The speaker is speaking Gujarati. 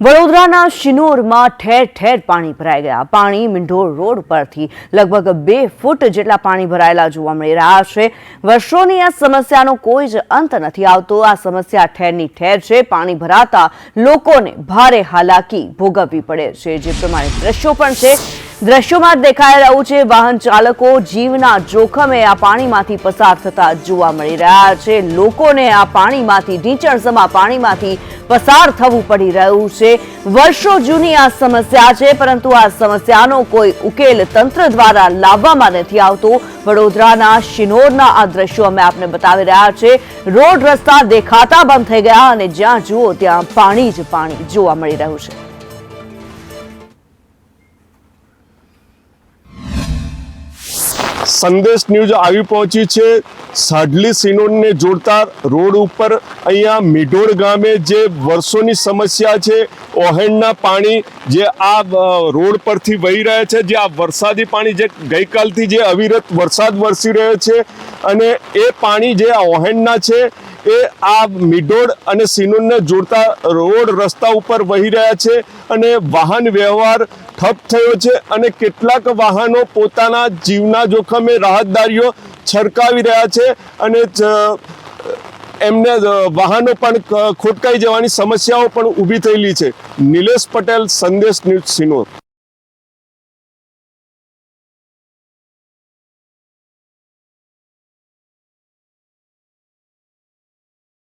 વડોદરાના શિનોરમાં ઠેર ઠેર પાણી ભરાઈ ગયા. પાણી મીંઢોળ રોડ પરથી લગભગ બે ફૂટ જેટલા પાણી ભરાયેલા જોવા મળી રહ્યા છે. વર્ષોની આ સમસ્યાનો કોઈ જ અંત નથી આવતો. આ સમસ્યા ઠેરની ઠેર છે. પાણી ભરાતા લોકોને ભારે હાલાકી ભોગવવી પડે છે. જે પ્રમાણે દ્રશ્યો પણ છે. દ્રશ્યોમાં દેખાઈ રહ્યું છે. વાહન ચાલકો જીવના જોખમે આ પાણીમાંથી પસાર થતા જોવા મળી રહ્યા છે. લોકોને આ પાણીમાંથી ઢીંચણસમા પાણીમાંથી પસાર થવું પડી રહ્યું છે. વર્ષો જૂની આ સમસ્યા છે, પરંતુ આ સમસ્યાનો કોઈ ઉકેલ તંત્ર દ્વારા લાવવામાં નથી આવતો. વડોદરાના શિનોરના આ દ્રશ્યો અમે આપને બતાવી રહ્યા છે. રોડ રસ્તા દેખાતા બંધ થઈ ગયા અને જ્યાં જુઓ ત્યાં પાણી જ પાણી જોવા મળી રહ્યું છે. સંદેશ ન્યૂઝ આવી પહોંચી છે. સાડલી સિનોડને જોડતા રોડ ઉપર અહીંયા મીઢોળ ગામે જે વર્ષોની સમસ્યા છે, ઓહેણના પાણી જે આ રોડ પરથી વહી રહ્યા છે, જે આ વરસાદી પાણી જે ગઈકાલથી જે અવિરત વરસાદ વરસી રહ્યો છે અને એ પાણી જે આ ઓહેણના છે, એ આ મીઢોળ અને સિનોડને જોડતા રોડ રસ્તા ઉપર વહી રહ્યા છે અને વાહન વ્યવહાર ઠપ થયો છે અને કેટલાક વાહનો પોતાના જીવના જોખમે રાહતદારીઓ છરકાવી રહ્યા છે અને એમને વાહનો પણ ખોટકાઈ જવાની સમસ્યાઓ પણ ઊભી થયેલી છે. નિલેશ પટેલ, સંદેશ ન્યૂઝ સિનોર.